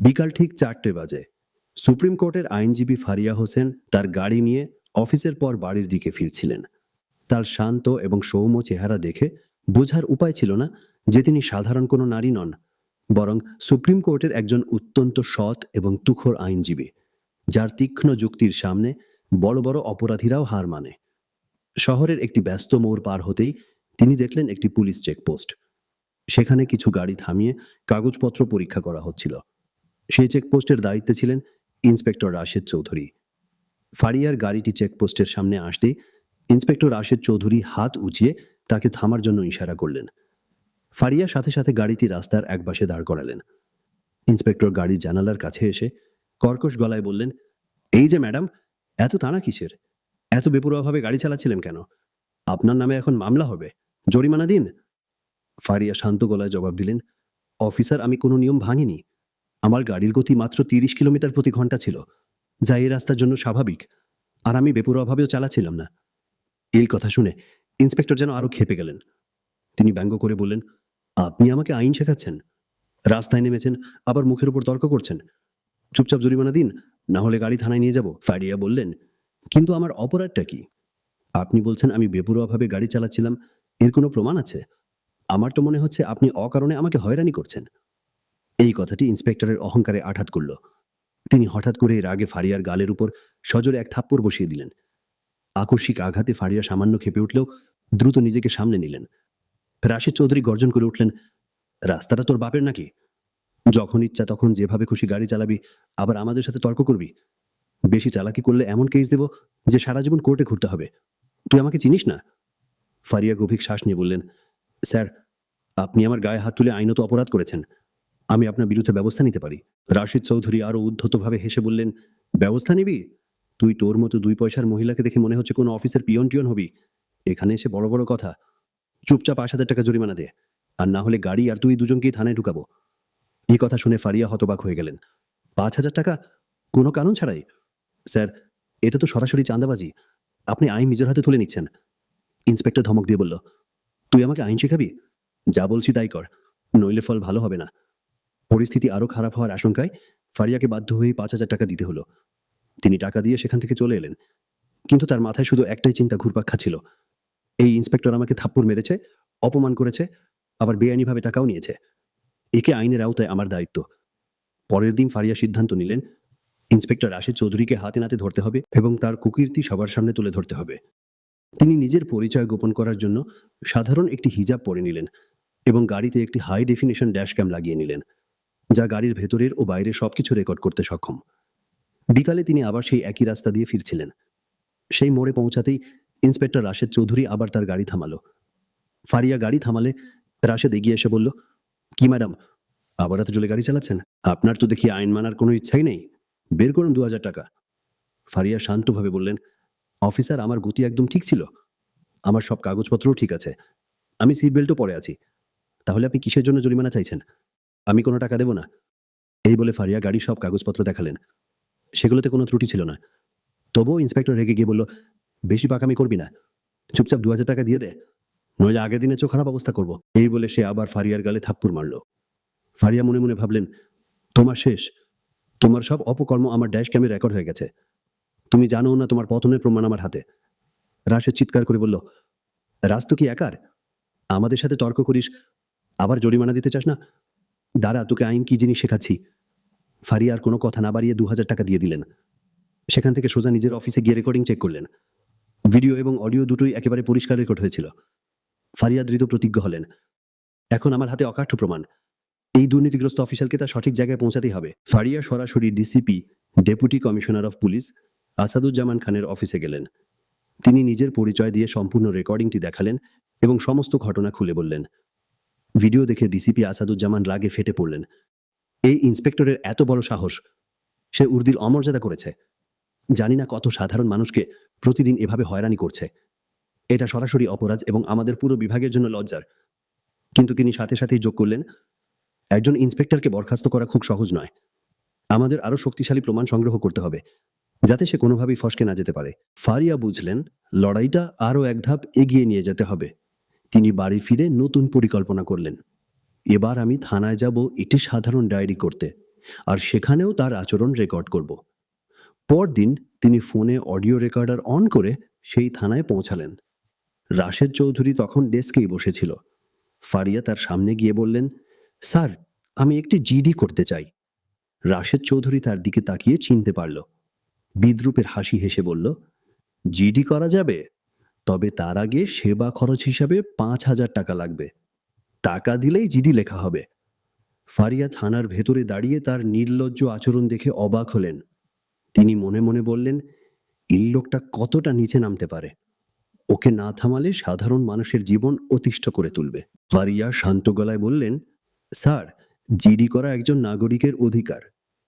বিকাল ঠিক চারটে বাজে। সুপ্রিম কোর্টের আইনজীবী ফারিয়া হোসেন তার গাড়ি নিয়ে অফিসের পর বাড়ির দিকে ফিরছিলেন। তার শান্ত এবং সৌম্য চেহারা দেখে বোঝার উপায় ছিল না যে তিনি সাধারণ কোনো নারী নন, বরং সুপ্রিম কোর্টের একজন অত্যন্ত সৎ এবং তুখোর আইনজীবী, যার তীক্ষ্ণ যুক্তির সামনে বড় বড় অপরাধীরাও হার মানে। শহরের একটি ব্যস্ত মোড় পার হতেই তিনি দেখলেন একটি পুলিশ চেকপোস্ট। সেখানে কিছু গাড়ি থামিয়ে কাগজপত্র পরীক্ষা করা হচ্ছিল। সেই চেকপোস্টের দায়িত্বে ছিলেন ইন্সপেক্টর রাশেদ চৌধুরী। ফারিয়ার গাড়িটি চেকপোস্টের সামনে আসতেই ইন্সপেক্টর রাশেদ চৌধুরী হাত উঁচিয়ে তাকে থামার জন্য ইশারা করলেন। ফারিয়া সাথে সাথে গাড়িটি রাস্তার একপাশে দাঁড় করালেন। ইন্সপেক্টর গাড়ির জানালার কাছে এসে কর্কশ গলায় বললেন, এই যে ম্যাডাম, এত তাড়া কিসের? এত বেপরোয়াভাবে গাড়ি চালাচ্ছিলেন কেন? আপনার নামে এখন মামলা হবে। জরিমানা দিন? ফারিয়া শান্ত গলায় জবাব দিলেন, অফিসার, আমি কোনো নিয়ম ভাঙিনি। আমার গাড়ির গতি মাত্র তিরিশ কিলোমিটার প্রতি ঘণ্টা ছিল, যা এই রাস্তার জন্য স্বাভাবিক, আর আমি বেপরোয়াভাবেও চালাচ্ছিলাম না। এই কথা শুনে ইন্সপেক্টর যেন আরও খেপে গেলেন। তিনি ব্যঙ্গ করে বললেন, আপনি আমাকে আইন শেখাচ্ছেন, রাস্তায় নেমেছেন, আবার মুখের উপর তর্ক করছেন। চুপচাপ জরিমানা দিন, না হলে গাড়ি থানায় নিয়ে যাব। ফারিয়া বললেন, কিন্তু আমার অপরাধটা কি? আপনি বলছেন আমি বেপরোয়াভাবে গাড়ি চালাচ্ছিলাম, এর কোনো প্রমাণ আছে? আমার তো মনে হচ্ছে আপনি অকারণে আমাকে হয়রানি করছেন। এই কথাটি ইন্সপেক্টরের অহংকারে আঘাত করল। তিনি হঠাৎ করে রাগে ফারিয়ার গালের উপর সজোরে এক থাপ্পড় বসিয়ে দিলেন। আকস্মিক আঘাতে ফারিয়া সামান্য খেপে উঠলেও দ্রুত নিজেকে সামনে নিলেন। রাশিদ চৌধুরী গর্জন করে উঠলেন, রাস্তাটা তোর বাপের নাকি? যখন ইচ্ছা তখন যেভাবে খুশি গাড়ি চালাবি, আবার আমাদের সাথে তর্ক করবি। বেশি চালাকি করলে এমন কেস দেব যে সারা জীবন কোর্টে ঘুরতে হবে। তুই আমাকে চিনিস না? ফারিয়া গভীর শ্বাস নিয়ে বললেন, স্যার, আপনি আমার গায়ে হাত তুলে আইনত অপরাধ করেছেন। আমি আপনার বিরুদ্ধে ব্যবস্থা নিতে পারি। রাশিদ চৌধুরী আরও উদ্ধতভাবে হেসে বললেন, ব্যবস্থা নিবি? তুই তোর মতো দুই পয়সার মহিলাকে দেখে মনে হচ্ছে কোনো অফিসের পিয়ন টিয়ন হবি। এখানে এসে বড় বড় কথা। চুপচাপ পাঁচ হাজার টাকা জরিমানা দে। আর না হলে গাড়ি আর তুই দুজনকেই থানায় ঢুকাবো। এই কথা শুনে ফারিয়া হতবাক হয়ে গেলেন। পাঁচ হাজার টাকা? কোনো কারণ ছাড়াই? স্যার, এটা তো সরাসরি চাঁদাবাজি। আপনি আইন নিজের হাতে তুলে নিচ্ছেন। ইন্সপেক্টর ধমক দিয়ে বলল, তুই আমাকে আইন শেখাবি? যা বলছি তাই কর। নইলে ফল ভালো হবে না। পরিস্থিতি আরও খারাপ হওয়ার আশঙ্কায় ফারিয়াকে বাধ্য হয়ে পাঁচ হাজার টাকা দিতে হলো। তিনি টাকা দিয়ে সেখান থেকে চলে এলেন। কিন্তু তার মাথায় শুধু একটাই চিন্তা ঘুরপাক খাচ্ছিল। এই ইন্সপেক্টর আমাকে থাপ্পড় মেরেছে, অপমান করেছে, আবার বেআইনিভাবে টাকাও নিয়েছে। একে আইনের আওতায় আমার দায়িত্ব। পরের দিন ফারিয়া সিদ্ধান্ত নিলেন, ইন্সপেক্টর রাশেদ চৌধুরীকে হাতে নাতে ধরতে হবে এবং তার কুকীর্তি সবার সামনে তুলে ধরতে হবে। তিনি নিজের পরিচয় গোপন করার জন্য সাধারণ একটি হিজাব পরে নিলেন এবং গাড়িতে একটি হাই ডেফিনেশন ড্যাশ ক্যাম লাগিয়ে নিলেন। যা গাড়ির ভেতরের ও বাইরের সবকিছু রেকর্ড করতে সক্ষম। বিকালে তিনি আবার সেই একই রাস্তা দিয়ে ফিরছিলেন। সেই মোড়ে পৌঁছাতেই ইন্সপেক্টর রাশেদ চৌধুরী আবার তার গাড়ি থামালো। ফারিয়া গাড়ি থামালে রাশেদ এগিয়ে এসে বলল, কি ম্যাডাম, আবার এত জলে গাড়ি চালাচ্ছেন? আপনার তো দেখি আইন মানার কোনো ইচ্ছাই নেই। বের করুন দু হাজার টাকা। ফারিয়া শান্তভাবে বললেন, অফিসার, আমার গতি একদম ঠিক ছিল। আমার সব কাগজপত্রও ঠিক আছে। আমি সিট বেল্টও পরে আছি। তাহলে আপনি কিসের জন্য জরিমানা চাইছেন? আমি কোনো টাকা দেব না। এই বলে ফারিয়া গাড়ির সব কাগজপত্র দেখালেন। সেগুলোতে কোনো ত্রুটি ছিল না। তবুও ইন্সপেক্টর রেগে গিয়ে বলল, বেশি পাকামি করবি না। চুপচাপ দু হাজার টাকা দিয়ে দে। নইলে আগের দিনে চোখ খারাপ অবস্থা করব। এই বলে সে আবার ফারিয়ার গালে থাপ্পুর মারল। ফারিয়া মনে মনে ভাবলেন, তোমার শেষ। তোমার সব অপকর্ম আমার ড্যাশ ক্যামে রেকর্ড হয়ে গেছে। তুমি জানো না তোমার পতনের প্রমাণ আমার হাতে। রাশেদ চিৎকার করে বলল, রাজ কি একার? আমাদের সাথে তর্ক করিস? আবার জরিমানা দিতে চাস না? দাঁড়া, তোকে আইন কি জিনিস শেখাচ্ছি? ফারিয়া আর কোনো কথা না বাড়িয়ে দু হাজার টাকা দিয়ে দিলেন। সেখান থেকে সোজা নিজের অফিসে গিয়ে রেকর্ডিং চেক করলেন। ভিডিও এবং অডিও দুটোই একেবারে পরিষ্কার রেকর্ড হয়েছিল। ফারিয়া দৃঢ় প্রতিজ্ঞ হলেন, এখন আমার হাতে অকাঠ্য প্রমাণ। এই দুর্নীতিগ্রস্ত অফিসারকে তার সঠিক জায়গায় পৌঁছাতেই হবে। ফারিয়া সরাসরি DCP deputy commissioner of police Asaduzzaman খানের অফিসে গেলেন। তিনি নিজের পরিচয় দিয়ে সম্পূর্ণ রেকর্ডিংটি দেখালেন এবং সমস্ত ঘটনা খুলে বললেন ভিডিও দেখে ডিসিপি আসাদুজ্জামান রাগে ফেটে পড়লেন। এই ইন্সপেক্টরের এত বড় সাহস, সে উর্দির অমর্যাদা করেছে। জানি না কত সাধারণ মানুষকে প্রতিদিন এভাবে হয়রানি করছে। এটা সরাসরি অপরাধ এবং আমাদের পুরো বিভাগের জন্য লজ্জার। কিন্তু তিনি সাথে সাথেই যোগ করলেন, একজন ইন্সপেক্টরকে বরখাস্ত করা খুব সহজ নয়। আমাদের আরও শক্তিশালী প্রমাণ সংগ্রহ করতে হবে, যাতে সে কোনোভাবেই ফসকে না যেতে পারে। ফারিয়া বুঝলেন, লড়াইটা আরও এক ধাপ এগিয়ে নিয়ে যেতে হবে। তিনি বাড়ি ফিরে নতুন পরিকল্পনা করলেন। এবার আমি থানায় যাব একটি সাধারণ ডায়েরি করতে, আর সেখানেও তার আচরণ রেকর্ড করব। পরদিন তিনি ফোনে অডিও রেকর্ডার অন করে সেই থানায় পৌঁছালেন। রাশেদ চৌধুরী তখন ডেস্কেই বসেছিল। ফারিয়া তার সামনে গিয়ে বললেন, স্যার, আমি একটি জিডি করতে চাই। রাশেদ চৌধুরী তার দিকে তাকিয়ে চিনতে পারল। বিদ্রুপের হাসি হেসে বলল, জিডি করা যাবে? তবে তার আগে সেবা খরচ হিসাবে পাঁচ হাজার টাকা লাগবে। টাকা দিলেই জিডি লেখা হবে। ফারিয়া থানার ভেতরে দাঁড়িয়ে তার নির্লজ্জ আচরণ দেখে অবাক হলেন। তিনি মনে মনে বললেন, এই লোকটা কতটা নিচে নামতে পারে? ওকে না থামালে সাধারণ মানুষের জীবন অতিষ্ঠ করে তুলবে। ফারিয়া শান্ত গলায় বললেন, স্যার, জিডি করা একজন নাগরিকের অধিকার।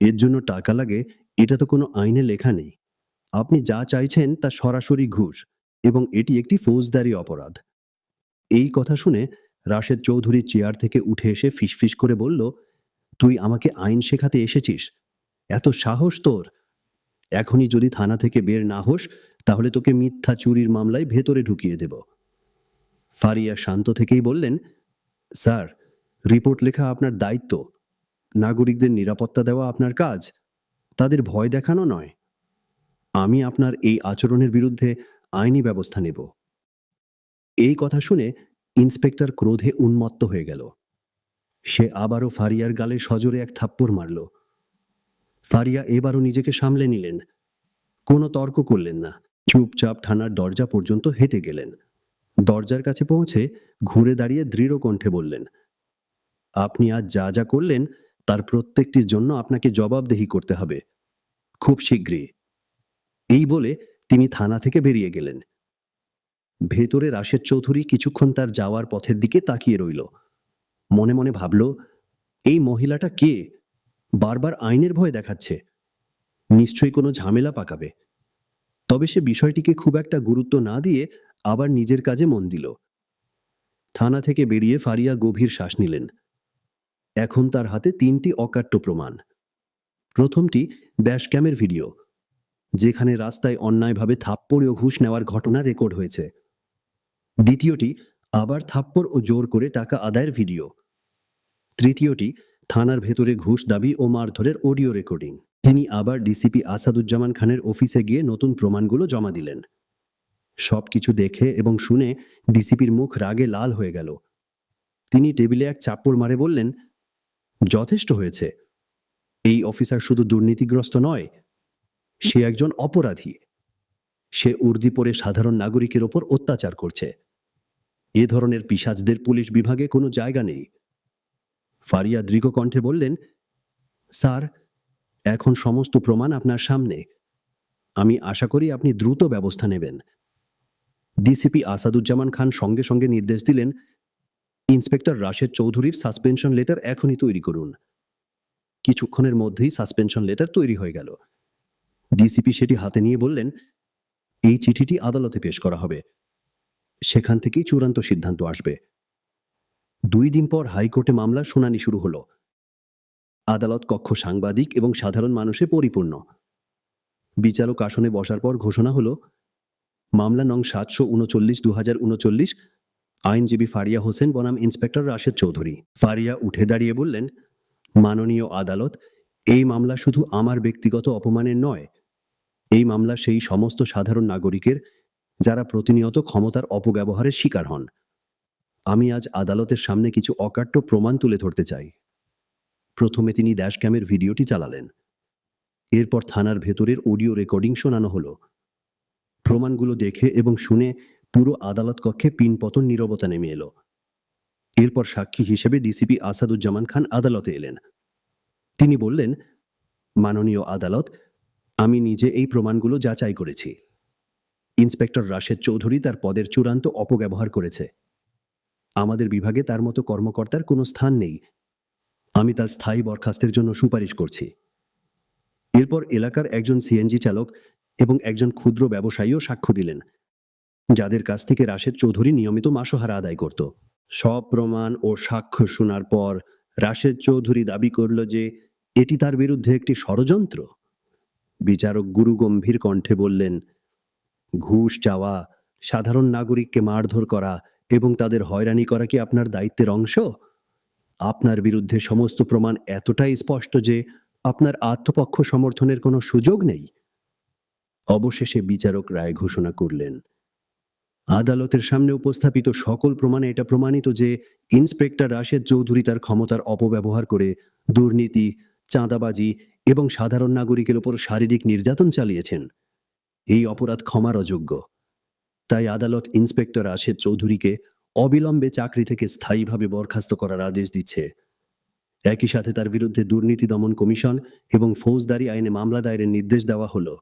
এর জন্য টাকা লাগে, এটা তো কোনো আইনে লেখা নেই। আপনি যা চাইছেন তা সরাসরি ঘুষ। এবং এটি একটি ফৌজদারি অপরাধ। এই কথা শুনে রাশেদ চৌধুরী চেয়ার থেকে উঠে এসে ফিসফিস করে বলল, তুই আমাকে আইন শেখাতে এসেছিস? এত সাহস তোর? এখনই যদি থানা থেকে বের না হোস, তাহলে তোকে মিথ্যা চুরির মামলায় ভেতরে ঢুকিয়ে দেব। ফারিয়া শান্ত থেকেই বললেন, স্যার, রিপোর্ট লেখা আপনার দায়িত্ব। নাগরিকদের নিরাপত্তা দেওয়া আপনার কাজ। তাদের ভয় দেখানো নয়। আমি আপনার এই আচরণের বিরুদ্ধে আইনি ব্যবস্থা নেব। এই কথা শুনে ইন্সপেক্টর ক্রোধে উন্মত্ত হয়ে গেল। সে আবারও ফারিয়ার গালে সজোরে এক থাপ্পড় মারল। ফারিয়া এবারও নিজেকে সামলে নিলেন। কোনো তর্ক করলেন না। চুপচাপ থানার দরজা পর্যন্ত হেঁটে গেলেন। দরজার কাছে পৌঁছে ঘুরে দাঁড়িয়ে দৃঢ় কণ্ঠে বললেন, আপনি আজ যা যা করলেন, তার প্রত্যেকটির জন্য আপনাকে জবাবদেহি করতে হবে। খুব শীঘ্রই। এই বলে তিনি থানা থেকে বেরিয়ে গেলেন। ভেতরে রাশেদ চৌধুরী কিছুক্ষণ তার যাওয়ার পথের দিকে তাকিয়ে রইল। মনে মনে ভাবল, এই মহিলাটা কে? বারবার আইনের ভয় দেখাচ্ছে। নিশ্চয়ই কোনো ঝামেলা পাকাবে। তবে সে বিষয়টিকে খুব একটা গুরুত্ব না দিয়ে আবার নিজের কাজে মন দিল। থানা থেকে বেরিয়ে ফারিয়া গভীর শ্বাস নিলেন। এখন তার হাতে তিনটি অকাট্য প্রমাণ। প্রথমটি ড্যাশক্যামের ভিডিও। যেখানে রাস্তায় অন্যায়ভাবে থাপ্পড় ও ঘুষ নেওয়ার ঘটনা রেকর্ড হয়েছে। দ্বিতীয়টি, আবার থাপ্পড় ও জোর করে টাকা আদায়ের ভিডিও। তৃতীয়টি, থানার ভেতরে ঘুষ দাবি ও মারধরের অডিও রেকর্ডিং। তিনি আবার ডিসিপি আসাদুজ্জামান খানের অফিসে গিয়ে নতুন প্রমাণগুলো জমা দিলেন। সবকিছু দেখে এবং শুনে ডিসিপির মুখ রাগে লাল হয়ে গেল। তিনি টেবিলে এক চাপ্পড় মারে বললেন, যথেষ্ট হয়েছে। এই অফিসার শুধু দুর্নীতিগ্রস্ত নয় সে একজন অপরাধী। সে উর্দি পরে সাধারণ নাগরিকের ওপর অত্যাচার করছে। এ ধরনের পিসাজদের পুলিশ বিভাগে কোনো জায়গা নেই। ফারিয়া দৃঢ় কণ্ঠে বললেন, স্যার, এখন সমস্ত প্রমাণ আপনার সামনে। আমি আশা করি আপনি দ্রুত ব্যবস্থা নেবেন। ডিসিপি আসাদুজ্জামান খান সঙ্গে সঙ্গে নির্দেশ দিলেন, ইন্সপেক্টর রাশেদ চৌধুরীর সাসপেনশন লেটার এখনই তৈরি করুন। কিছুক্ষণের মধ্যেই সাসপেনশন লেটার তৈরি হয়ে গেল। ডিসিপি সেটি হাতে নিয়ে বললেন, এই চিঠিটি আদালতে পেশ করা হবে। সেখান থেকেই চূড়ান্ত সিদ্ধান্ত আসবে। দুই দিন পর হাইকোর্টে মামলা শুনানি শুরু হলো। আদালত কক্ষ সাংবাদিক এবং সাধারণ মানুষে পরিপূর্ণ। বিচারক আসনে বসার পর ঘোষণা হলো, মামলা নং সাতশো উনচল্লিশ দু হাজার উনচল্লিশ, আইনজীবী ফারিয়া হোসেন, বনাম ইন্সপেক্টর রাশেদ চৌধুরী। ফারিয়া উঠে দাঁড়িয়ে বললেন, মাননীয় আদালত, এই মামলা শুধু আমার ব্যক্তিগত অপমানের নয় এই মামলা সেই সমস্ত সাধারণ নাগরিকের যারা প্রতিনিয়ত ক্ষমতার অপব্যবহারের শিকার হন। আমি আজ আদালতের সামনে কিছু অকাট্য প্রমাণ তুলে ধরতে চাই। প্রথমে তিনি ড্যাশক্যামের ভিডিওটি চালালেন। এরপর থানার ভেতরের অডিও রেকর্ডিং শোনানো হলো। প্রমাণগুলো দেখে এবং শুনে পুরো আদালত কক্ষে পিনপতন নীরবতা নেমে এলো। এরপর সাক্ষী হিসেবে ডিসিপি আসাদুজ্জামান খান আদালতে এলেন। তিনি বললেন, মাননীয় আদালত আমি নিজে এই প্রমাণগুলো যাচাই করেছি। ইন্সপেক্টর রাশেদ চৌধুরী তার পদের চূড়ান্ত অপব্যবহার করেছে। আমাদের বিভাগে তার মতো কর্মকর্তার কোনো স্থান নেই। আমি তার স্থায়ী বরখাস্তের জন্য সুপারিশ করছি। এরপর এলাকার একজন সিএনজি চালক এবং একজন ক্ষুদ্র ব্যবসায়ীও সাক্ষ্য দিলেন, যাদের কাছ থেকে রাশেদ চৌধুরী নিয়মিত মাসোহারা আদায় করত। সব প্রমাণ ও সাক্ষ্য শোনার পর রাশেদ চৌধুরী দাবি করল যে এটি তার বিরুদ্ধে একটি ষড়যন্ত্র। বিচারক গুরু গম্ভীর কণ্ঠে বললেন, ঘুষ চাওয়া, সাধারণ নাগরিককে মারধর করা এবং তাদের হয়রানি করা কি আপনার দায়িত্বের অংশ? আপনার বিরুদ্ধে সমস্ত প্রমাণ এতটাই স্পষ্ট যে আপনার আত্মপক্ষ সমর্থনের কোনো সুযোগ নেই। অবশেষে বিচারক রায় ঘোষণা করলেন, আদালতের সামনে উপস্থাপিত সকল প্রমাণে এটা প্রমাণিত যে ইন্সপেক্টর রাশেদ চৌধুরী তার ক্ষমতার অপব্যবহার করে দুর্নীতি, চাঁদাবাজি এবং সাধারণ নাগরিকের ওপর শারীরিক নির্যাতন চালিয়েছেন। এই অপরাধ ক্ষমার অযোগ্য তাই আদালত ইন্সপেক্টর আশেদ চৌধুরীকে অবিলম্বে চাকরি থেকে স্থায়ীভাবে বরখাস্ত করার আদেশ দিচ্ছে। একই সাথে তার বিরুদ্ধে দুর্নীতি দমন কমিশন এবং ফৌজদারি আইনে মামলা দায়েরের নির্দেশ দেওয়া হলো।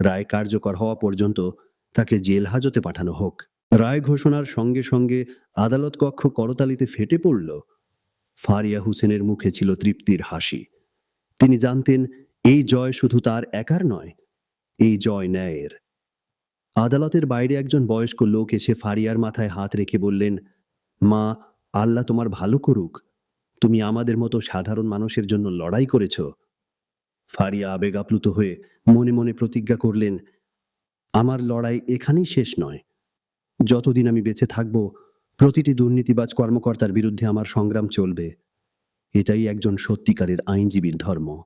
রায় কার্যকর হওয়া পর্যন্ত তাকে জেল হাজতে পাঠানো হোক। রায় ঘোষণার সঙ্গে সঙ্গে আদালত কক্ষ করতালিতে ফেটে পড়ল। ফারিয়া হোসেনের মুখে ছিল তৃপ্তির হাসি। তিনি জানতেন, এই জয় শুধু তার একার নয়, এই জয় ন্যায়ের। আদালতের বাইরে একজন বয়স্ক লোক এসে ফারিয়ার মাথায় হাত রেখে বললেন, মা, আল্লাহ তোমার ভালো করুক। তুমি আমাদের মতো সাধারণ মানুষের জন্য লড়াই করেছ। ফারিয়া আবেগ আপ্লুত হয়ে মনে মনে প্রতিজ্ঞা করলেন, আমার লড়াই এখানেই শেষ নয়। যতদিন আমি বেঁচে থাকব, প্রতিটি দুর্নীতিবাজ কর্মকর্তার বিরুদ্ধে আমার সংগ্রাম চলবে। এটাই একজন সত্যিকারের আইনজীবীর ধর্ম।